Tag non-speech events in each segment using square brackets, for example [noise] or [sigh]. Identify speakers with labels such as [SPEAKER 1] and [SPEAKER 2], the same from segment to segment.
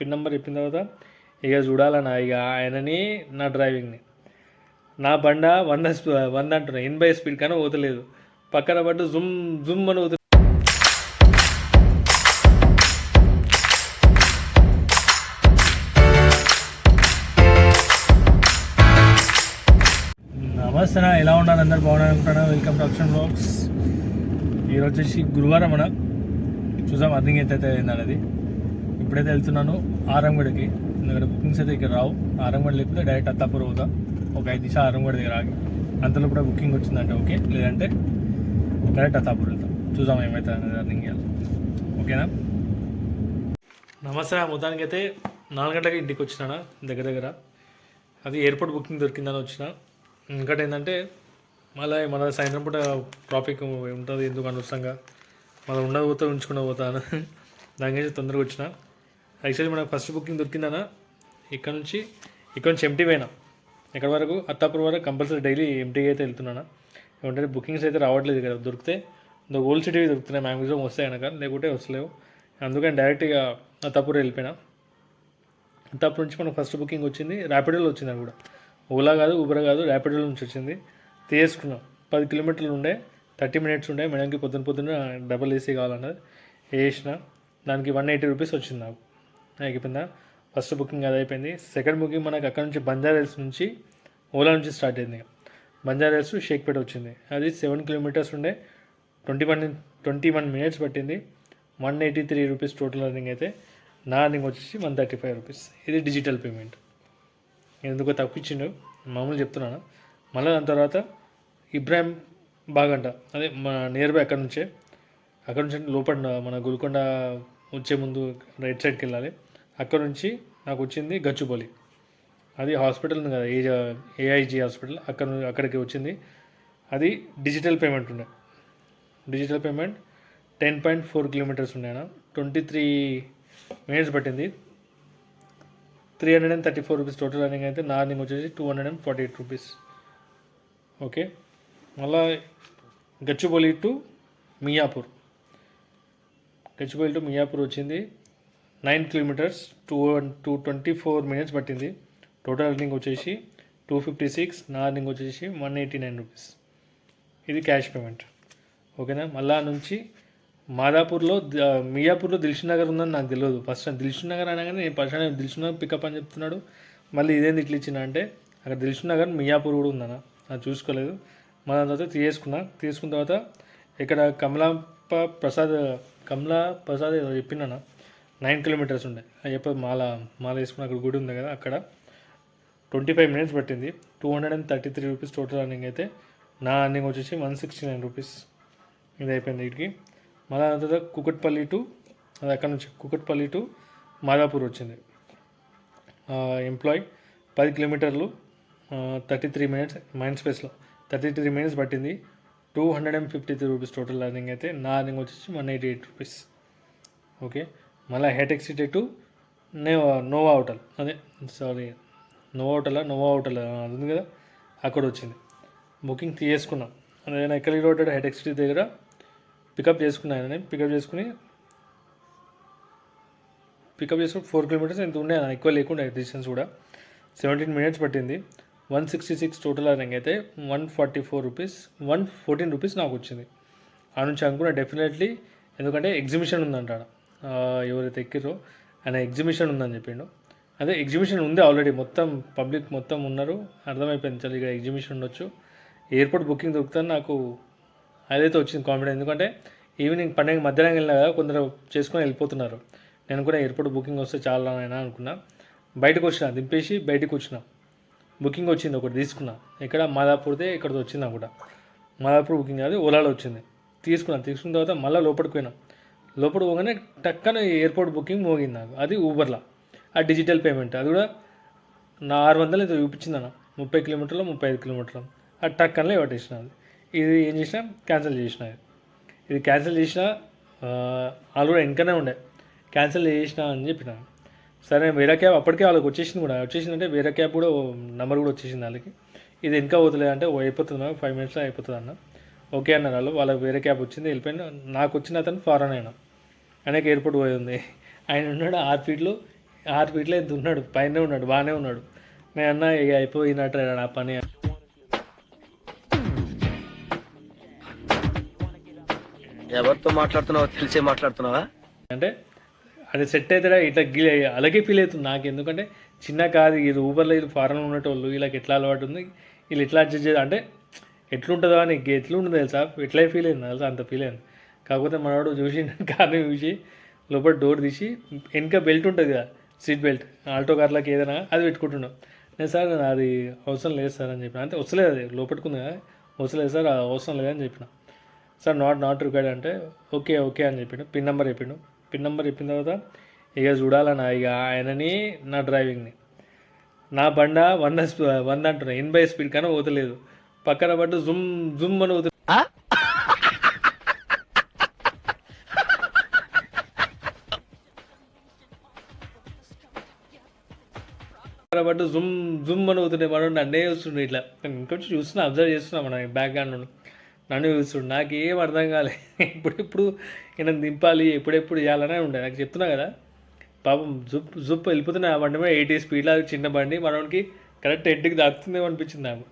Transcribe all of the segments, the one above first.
[SPEAKER 1] Pin number చెప్పిన తర్వాత ఇక చూడాలన్న ఇక ఆయనని నా డ్రైవింగ్ని. నా బండ వంద వంద అంటున్నా ఎనభై స్పీడ్ కానీ పోతలేదు. పక్కన పట్టు జుమ్ జుమ్ అని పోతుంది నమస్తే ఎలా ఉన్నారు అందరు? బాగున్నారు అనుకుంటున్నా వెల్కమ్ టు అక్షన్ బాక్స్ ఈరోజు వచ్చేసి గురువారం అన్న. చూసాం అర్థం ఎంత అయితే అయింది ఇప్పుడైతే వెళ్తున్నాను ఆరంగడికి. ఎందుకంటే బుకింగ్స్ అయితే ఇక్కడ రావు. ఆరంగడి లేకపోతే డైరెక్ట్ అత్తాపూర్ పోతా. ఒక ఐదు నిమిషాలు ఆరంగడి దగ్గర ఆగి. అంతలో కూడా బుకింగ్ వచ్చిందంటే ఓకే? లేదంటే డైరెక్ట్ అత్తాపూర్ వెళ్తాం. చూద్దాం ఏమైతే అనేది చేయాలి. ఓకేనా? నమస్తే మొత్తానికి అయితే నాలుగు గంటలకి ఇంటికి వచ్చినా దగ్గర దగ్గర. అది ఎయిర్పోర్ట్ బుకింగ్ దొరికిందని వచ్చిన. ఇంకటి ఏంటంటే మళ్ళీ మన సాయంత్రం పూట ట్రాఫిక్ ఉంటుంది ఎందుకు అనవసరంగా? మళ్ళీ ఉన్నది పోతే ఉంచుకున్న పోతాను. దాని గురించి తొందరగా వచ్చిన. యాక్చువల్లీ మనకు ఫస్ట్ బుకింగ్ దొరికిందనా ఇక్కడ నుంచి ఇక్కడ నుంచి ఎంటీ పోయినా. ఎక్కడి వరకు అత్తాపూర్ వరకు కంపల్సరీ డైలీ ఎంటీగా అయితే వెళ్తున్నాను. ఏమంటే బుకింగ్స్ అయితే రావట్లేదు ఇక్కడ. దొరికితే ఇంకా ఓల్డ్ సిటీవి దొరుకుతున్నాయి మ్యాక్సిమం వస్తాయి అనక లేకుంటే వస్తలేవు. అందుకని డైరెక్ట్గా అత్తాపూర్ వెళ్ళిపోయినా. అత్తాపూర్ నుంచి మనకు ఫస్ట్ బుకింగ్ వచ్చింది. ర్యాపిడోలో వచ్చింది అది కూడా. ఓలా కాదు ఊబర్ కాదు ర్యాపిడోలో నుంచి వచ్చింది. తీసుకున్నాం. పది కిలోమీటర్లు ఉండే థర్టీ మినిట్స్ ఉండే. మేడంకి పొద్దున పొద్దున్న డబల్ ఏసీ కావాలన్నది. వేసిన. దానికి వన్ ఎయిటీ రూపీస్ వచ్చింది నాకు. అయిపోయిందా? ఫస్ట్ బుకింగ్ అది అయిపోయింది సెకండ్ బుకింగ్ మనకు అక్కడ నుంచి బంజారా నుంచి ఓలా నుంచి స్టార్ట్ అయింది. బంజారా షేక్పేట వచ్చింది. అది సెవెన్ కిలోమీటర్స్ ఉండే. Twenty one twenty one minutes పట్టింది. One eighty three rupees total earning అయితే. నా అర్నింగ్ వచ్చేసి వన్ థర్టీ ఫైవ్ రూపీస్. ఇది డిజిటల్ పేమెంట్. ఎందుకో తప్పించిండు మామూలు చెప్తున్నాను. మళ్ళీ దాని తర్వాత ఇబ్రాహిం బాగంట అదే మన నియర్ బై అక్కడ నుంచే. అక్కడ నుంచి లోపల మన గుల్కొండ వచ్చే ముందు రైట్ సైడ్కి వెళ్ళాలి. అక్కడ నుంచి నాకు వచ్చింది గచ్చుబౌలి అది హాస్పిటల్ ఉంది కదా ఏజ ఏఐజీ హాస్పిటల్. అక్కడ అక్కడికి వచ్చింది. అది డిజిటల్ పేమెంట్ ఉండే. Digital payment ten point four kilometres ఉన్నాయన twenty three minutes పట్టింది. Three hundred and thirty four rupees total running అయితే నా రన్నింగ్ వచ్చేసి two hundred and forty eight rupees. Okay? మళ్ళా గచ్చిబౌలి టు మియాపూర్. గచ్చిబౌలి టు మియాపూర్ వచ్చింది. Nine kilometres two two twenty four minutes పట్టింది. Total running వచ్చేసి two fifty six నా running వచ్చేసి one eighty nine rupees ఇది క్యాష్ పేమెంట్ ఓకేనా మళ్ళా నుంచి మాదాపూర్లో మియాపూర్లో దిల్షుక్ నగర్ ఉందని నాకు తెలియదు. ఫస్ట్ దిల్షునగర్ అనగానే నేను ఫస్ట్ టైం నగర్ పికప్ అని చెప్తున్నాడు. మళ్ళీ ఇదేంది ఇట్లా ఇచ్చిన అంటే అక్కడ దిల్షుక్ నగర్ మియాపూర్ కూడా ఉందన్న. అది చూసుకోలేదు. మన తర్వాత తీసుకున్నా. తీసుకున్న తర్వాత ఇక్కడ కమలాప ప్రసాద్ కమలా ప్రసాద్ ఏదో చెప్పినా నైన్ కిలోమీటర్స్ ఉండే. అది మాల మాల వేసుకున్న అక్కడ గుడి ఉంది కదా అక్కడ. ట్వంటీ ఫైవ్ మినిట్స్ పట్టింది. Two hundred and thirty three rupees total running అయితే. నా రన్నింగ్ వచ్చేసి వన్ సిక్స్టీ నైన్ రూపీస్. ఇది అయిపోయింది వీటికి. మళ్ళీ తర్వాత కుకట్పల్లి టు అది అక్కడ నుంచి కుకట్పల్లి టు మాదాపూర్ వచ్చింది. ఎంప్లాయ్ పది కిలోమీటర్లు థర్టీ త్రీ మినిట్స్ మైండ్ స్పేస్లో. థర్టీ త్రీ మినిట్స్ పట్టింది. Two hundred and fifty three rupees total running అయితే. నా రన్నింగ్ వచ్చేసి one eighty eight rupees. Okay? మళ్ళీ Hitech City to Nova Nova hotel. అదే sorry Nova hotel Nova hotel అది ఉంది కదా? అక్కడ వచ్చింది. బుకింగ్ తీసుకున్నాం అదే నేను ఎక్కడికి రోడ్ హెటెక్ సిటీ దగ్గర పికప్ చేసుకున్నాను నేను పికప్ చేసుకుని పికప్ చేసుకుని ఫోర్ కిలోమీటర్స్ ఎంత ఉండే ఎక్కువ లేకుండా డిస్టెన్స్ కూడా. సెవెంటీన్ మినిట్స్ పట్టింది. One sixty six total earning అయితే one forty four rupees one fourteen rupees నాకు వచ్చింది. ఆ నుంచి అనుకున్నా డెఫినెట్లీ. ఎందుకంటే ఎగ్జిబిషన్ ఉందంట ఎవరైతే ఎక్కిరో ఆయన ఎగ్జిబిషన్ ఉందని చెప్పిండు. అదే ఎగ్జిబిషన్ ఉంది ఆల్రెడీ మొత్తం పబ్లిక్ మొత్తం ఉన్నారు. అర్థమైపోయింది చాలా ఇక్కడ ఎగ్జిబిషన్ ఉండొచ్చు. ఎయిర్పోర్ట్ బుకింగ్ దొరుకుతుంది నాకు అదైతే వచ్చింది కాన్ఫిడెన్స్ ఎందుకంటే ఈవినింగ్ పండగ మధ్యాహ్నం వెళ్ళినా కదా కొందరు చేసుకొని వెళ్ళిపోతున్నారు. నేను కూడా ఎయిర్పోర్ట్ బుకింగ్ వస్తే చాలా అయినా అనుకున్నా. బయటకు వచ్చిన దింపేసి బయటకు వచ్చిన. బుకింగ్ వచ్చింది ఒకటి తీసుకున్నా. ఇక్కడ మాదాపూర్దే ఇక్కడ వచ్చింది కూడా. మాదాపూర్ బుకింగ్ అది ఓలాలో వచ్చింది. తీసుకున్నాను తీసుకున్న తర్వాత మళ్ళీ లోపలికి పోయినా. లోపల పోగానే టక్కన ఎయిర్పోర్ట్ బుకింగ్ మోగింది నాకు. అది ఊబర్లో. ఆ డిజిటల్ పేమెంట్. అది కూడా నా ఆరు వందలు ఏదో చూపించింది అన్న ముప్పై కిలోమీటర్లు ముప్పై ఐదు కిలోమీటర్లు. ఆ టక్కనలో పట్టేసిన అది. ఇది ఏం చేసిన క్యాన్సిల్ చేసిన ఇది. ఇది క్యాన్సిల్ చేసిన వాళ్ళు కూడా వెనకనే ఉండే. క్యాన్సిల్ చేసిన అని చెప్పిన. సరే వేరే క్యాబ్ అప్పటికే వాళ్ళకి వచ్చేసింది కూడా. వచ్చేసిందంటే వేరే క్యాబ్ కూడా నెంబర్ కూడా వచ్చేసింది వాళ్ళకి. ఇది వెనక పోతలే అంటే అయిపోతుంది ఫైవ్ మినిట్స్లో అయిపోతుంది అన్న. ఓకే అన్నారు వాళ్ళు. వాళ్ళకి వేరే క్యాబ్ వచ్చింది వెళ్ళిపోయిన నాకు వచ్చిన అతను ఫారెన్ అయినా. ఆయనకి ఎయిర్పోర్ట్ పోయి ఉంది. ఆయన ఉన్నాడు ఆరు ఫీట్లు ఆరు ఫీట్లో ఎంత ఉన్నాడు? పైన ఉన్నాడు బాగానే ఉన్నాడు. నేను అన్న ఇక అయిపోయినట్టు నా పని
[SPEAKER 2] ఎవరితో మాట్లాడుతున్నావో తెలిసే మాట్లాడుతున్నావా?
[SPEAKER 1] అంటే అది సెట్ అవుతాడా ఇట్లా గి- అలాగే ఫీల్ అవుతుంది నాకు. ఎందుకంటే చిన్న కాదు ఇది ఊబర్లో ఇది ఫారెన్ ఉన్నటోళ్ళు వీళ్ళకి ఎట్లా అలవాటు ఉంది? వీళ్ళు ఎట్లా అడ్జస్ట్ చేయాలి? అంటే ఎట్లుంటుందో అని ఎట్లుంటుందో తెలుసా? ఎట్లా ఫీల్ అయింది తెలుసా? అంత ఫీల్ అయింది. కాకపోతే మనవాడు చూసి [laughs] కార్ని చూసి లోపల డోర్ తీసి వెనక బెల్ట్ ఉంటుంది కదా సీట్ బెల్ట్ ఆల్టో కార్లకి ఏదైనా అది పెట్టుకుంటున్నాం నేను సార్ అది అవసరం లేదు సార్ అని చెప్పిన. అంటే వస్తలేదు అది లోపట్టుకుంది కదా వస్తలేదు సార్ అవసరం లేదని చెప్పిన. సార్ నాట్ నాట్ రిక్వైర్డ్ అంటే ఓకే ఓకే అని చెప్పిండు పిన్ నెంబర్ చెప్పిండు. పిన్ నెంబర్ చెప్పిన తర్వాత ఇక చూడాలన్నా ఇక ఆయనని నా డ్రైవింగ్ని. నా బండ వంద వంద అంటున్నా ఎనభై స్పీడ్ కన్నా పోతలేదు. పక్కన పట్టు జుమ్ జుమ్ అని పోతుంది పక్కన జుమ్ జుమ్ అని అవుతుండే మనం నన్నే చూస్తుండే ఇట్లా. ఇంకొంచెం చూస్తున్నా అబ్జర్వ్ చేస్తున్నా మన బ్యాక్గ్రౌండ్ నన్ను చూస్తుండు. నాకు ఏం అర్థం కాలే. [laughs] ఎప్పుడెప్పుడు ఈయన దింపాలి ఎప్పుడెప్పుడు చేయాలనే ఉండే. నాకు చెప్తున్నా కదా. పాపం జుప్ జుప్ వెళ్ళిపోతున్నా ఆ బండి మీద ఎయిటీ స్పీడ్లో చిన్న బండి మనోడికి కరెక్ట్ హెడ్కి దాక్కుతుందేమో అనిపించింది నాకు.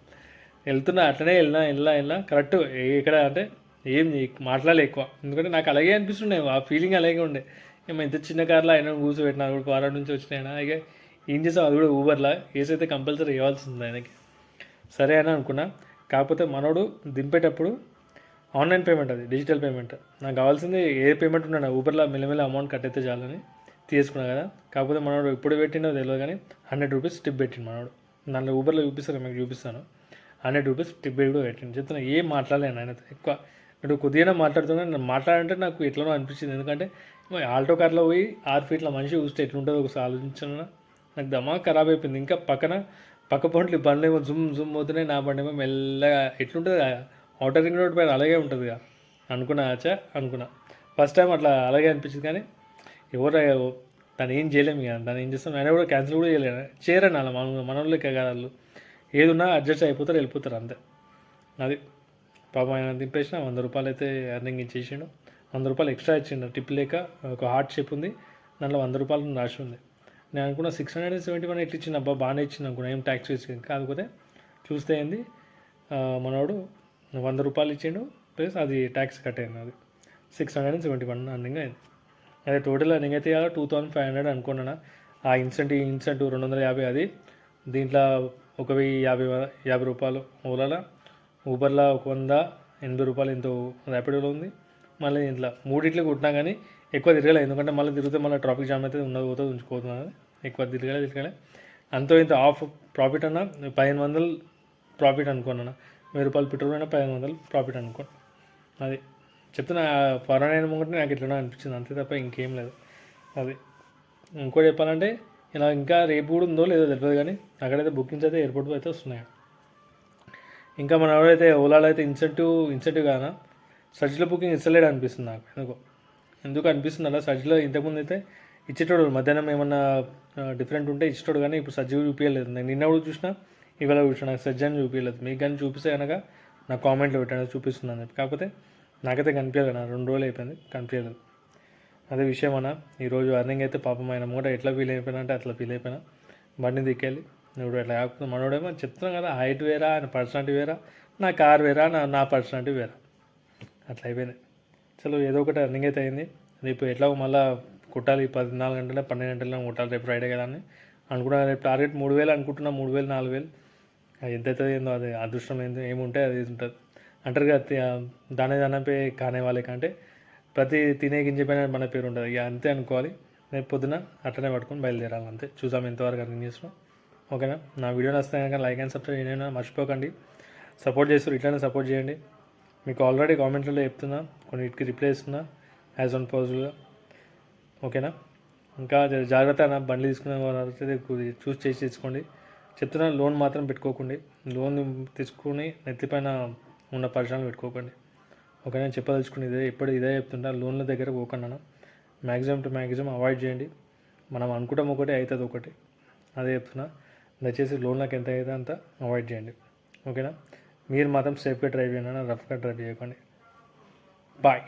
[SPEAKER 1] వెళ్తున్నా అట్లనే వెళ్ళినా వెళ్ళినా వెళ్ళినా కరెక్ట్. ఎక్కడ అంటే ఏం మాట్లాడలే ఎక్కువ. ఎందుకంటే నాకు అలాగే అనిపిస్తుండే ఆ ఫీలింగ్ అలాగే ఉండే. ఏమో ఇంత చిన్న కార్లో ఆయన కూర్చోబెట్టినా కూడా ఫారెన్ నుంచి వచ్చినాయన ఇక ఏం చేసాం అది కూడా ఊబర్లా ఏసైతే కంపల్సరీ ఇవ్వాల్సింది ఆయనకి. సరే అని అనుకున్నా. కాకపోతే మనోడు దింపేటప్పుడు ఆన్లైన్ పేమెంట్ అది డిజిటల్ పేమెంట్. నాకు కావాల్సింది ఏ పేమెంట్ ఉన్నా ఊబర్లో మెల్లమెల్ల అమౌంట్ కట్టయితే చాలని తీసుకున్నా కదా. కాకపోతే మనోడు ఎప్పుడు పెట్టినో తెలియదు కానీ హండ్రెడ్ రూపీస్ టిప్ పెట్టింది మనోడు. దాంట్లో ఊబర్లో చూపిస్తాను మీకు చూపిస్తాను. హండ్రెడ్ రూపీస్ టిప్ కూడా పెట్టింది చెప్తున్నా ఏం మాట్లాడలేను ఆయన ఎక్కువ నేను కొద్దిగా మాట్లాడుతున్నా నేను మాట్లాడంటే నాకు ఎట్లనో అనిపించింది. ఎందుకంటే ఆల్టో కార్లో పోయి ఆరు ఫీట్ల మనిషి చూస్తే ఎట్లుంటుందో ఒకసారి ఆలోచించను? నాకు దమా ఖరాబ్ అయిపోయింది. ఇంకా పక్కన పక్క పంటలు బండ్లు ఏమో జుమ్ జుమ్ అవుతున్నాయి. నా బండి ఏమో మెల్లగా ఎట్లుంటుంది అవుటర్ రింగ్ రోడ్ పైన అలాగే ఉంటుంది కదా. అనుకున్నా ఆచా అనుకున్నా. ఫస్ట్ టైం అట్లా అలాగే అనిపించింది కానీ ఎవరు తను ఏం చేయలేము ఇక. దాన్ని ఏం చేస్తాం? ఆయన కూడా క్యాన్సిల్ కూడా చేయలేను చేయరని అలా మన మన వాళ్ళకి కాదు వాళ్ళు. ఏది అడ్జస్ట్ అయిపోతారు వెళ్ళిపోతారు అంతే. అది. పాపం ఆయన దింపేసిన వంద రూపాయలు అయితే ఎర్నింగ్ ఇచ్చేసిండు. వంద రూపాయలు ఎక్స్ట్రా ఇచ్చిండు. టిప్ లేక ఒక హార్ట్ షేప్ ఉంది. దాంట్లో వంద రూపాయలు రాసి ఉంది. నేను అనుకున్న six hundred and seventy one ఎట్లా ఇచ్చిన అబ్బా బాగానే ఇచ్చిన అనుకున్నా ఏం ట్యాక్స్ ఇచ్చింది కాకపోతే చూస్తే ఏంది మనోడు వంద రూపాయలు ఇచ్చిండు ప్లస్ అది ట్యాక్స్ కట్ అయింది అది. Six hundred and seventy one అన్నింగ్ అయింది. అదే టోటల్ అన్నింగ్ అయితే టూ థౌసండ్ ఫైవ్ హండ్రెడ్ అనుకున్నాను. ఆ ఇన్సెంట్ ఇన్సెంట్ రెండు వందల యాభై అది. దీంట్లో ఒక వెయ్యి యాభై వ- యాభై రూపాయలు ఓలాలో ఊబర్లో ఒక వంద ఎనభై రూపాయలు ఎంతో ర్యాపిడోలో ఉంది. మళ్ళీ ఇంట్లో మూడిట్లో కొట్టినా కానీ ఎక్కువ తిరగలేదు ఎందుకంటే మళ్ళీ తిరిగితే మళ్ళీ ట్రాఫిక్ జామ్ అయితే ఉన్నది పోతే ఉంచుకోతున్నాను ఎక్కువ తిరగలే తిరగలే అంతో ఇంత ఆఫ్ ప్రాఫిట్ అన్న పదిహేను వందలు ప్రాఫిట్ అనుకున్నాను వెయ్యి రూపాయలు పెట్రోల్ అయినా పదిహేను వందలు ప్రాఫిట్ అనుకోండి అది చెప్తున్నా ఫారెన్ అయిన ముంగట నాకు ఇట్లా అనిపించింది. అంతే తప్ప ఇంకేం లేదు. అది ఇంకోటి చెప్పాలంటే ఇలా ఇంకా రేపు కూడా ఉందో లేదో తెలియదు కానీ అక్కడైతే బుకింగ్స్ అయితే ఎయిర్పోర్ట్ అయితే వస్తున్నాయి. ఇంకా మన ఎవరైతే ఓలాలో అయితే ఇన్సెంటివ్ ఇన్సెంటివ్ కానా? సర్చ్లో బుకింగ్ ఇస్తలేడు అనిపిస్తుంది నాకు. ఎందుకో ఎందుకు అనిపిస్తుంది అలా సర్చ్లో ఇంతకుముందు అయితే ఇచ్చేటోడు మధ్యాహ్నం ఏమన్నా డిఫరెంట్ ఉంటే ఇచ్చేటోడు కానీ ఇప్పుడు సర్చ్ చూపించలేదు నేను నిన్న కూడా చూసినా ఇవాళ చూసిన నాకు సజ్జ అని చూపించలేదు మీకు కానీ చూపిస్తే కనుక నా కామెంట్లో పెట్టాను చూపిస్తున్నాను చెప్పి. కాకపోతే నాకైతే కనిపించలేదు నా రెండు రోజులు అయిపోయింది కనిపించలేదు. అదే విషయం అన్న ఈరోజు అర్నింగ్ అయితే పాపం ఆయన మూట ఎట్లా ఫీల్ అయిపోయినా అంటే అట్లా ఫీల్ అయిపోయినా. బండి దిక్కెళ్ళి ఇప్పుడు ఎట్లా కాకపోతే మనోడేమో చెప్తున్నాం కదా హైట్ వేరా ఆయన పర్సనాలిటీ వేరా నా కార్ వేరా నా నా పర్సనాలిటీ వేరా. అట్లా అయిపోయింది. చలో ఏదో ఒకటి అర్నింగ్ అయితే అయింది. రేపు ఎట్లా మళ్ళీ కుట్టాలి పద్నాలుగు గంటల పన్నెండు గంటల కుట్టాలి. రేపు ఫ్రైడే కదా అని. అనుకున్నా రేపు టార్గెట్ మూడు వేలు అనుకుంటున్నా మూడు వేలు నాలుగు వేలు ఎంత అవుతుంది ఏందో అది అదృష్టం ఏందో ఏముంటే అది ఉంటుంది. అంటారు కదా దానే దానిపై కానే వాళ్ళకి అంటే ప్రతి తినే గింజపైన మన పేరు ఉంటుంది. ఇక అంతే అనుకోవాలి. రేపు పొద్దున అట్లనే పట్టుకొని బయలుదేరాలి అంతే. చూసాం ఎంతవరకు అర్థం చేసినాం ఓకేనా? నా వీడియో నచ్చితే కనుక లైక్ అండ్ సబ్స్క్రైబ్ ఏమైనా మర్చిపోకండి. సపోర్ట్ చేస్తారు ఇట్లానే సపోర్ట్ చేయండి. మీకు ఆల్రెడీ కామెంట్లలో చెప్తున్నా కొన్నిటికి రిప్లై ఇస్తున్నా యాజ్ ఆన్ పాజిబుల్గా ఓకేనా? ఇంకా జాగ్రత్త అన్న బండ్లు తీసుకునే వాళ్ళైతే చూస్ చేసి తీసుకోండి. చెప్తున్నా లోన్ మాత్రం పెట్టుకోకండి. లోన్ తీసుకుని నెత్తిపైన ఉన్న పరిశ్రమలు పెట్టుకోకండి. ఓకేనా? చెప్పదలుచుకుని ఇదే. ఎప్పుడు ఇదే చెప్తుంటా లోన్ల దగ్గర పోకుండా మ్యాక్సిమం టు మ్యాక్సిమం అవాయిడ్ చేయండి. మనం అనుకుంటాం ఒకటి అవుతుంది ఒకటి. అదే చెప్తున్నా. దయచేసి లోన్లకు ఎంత అయితే అంత అవాయిడ్ చేయండి. ఓకేనా? మీరు మాత్రం సేఫ్గా డ్రైవ్ చేయండి రఫ్గా డ్రైవ్ చేయకండి. బాయ్.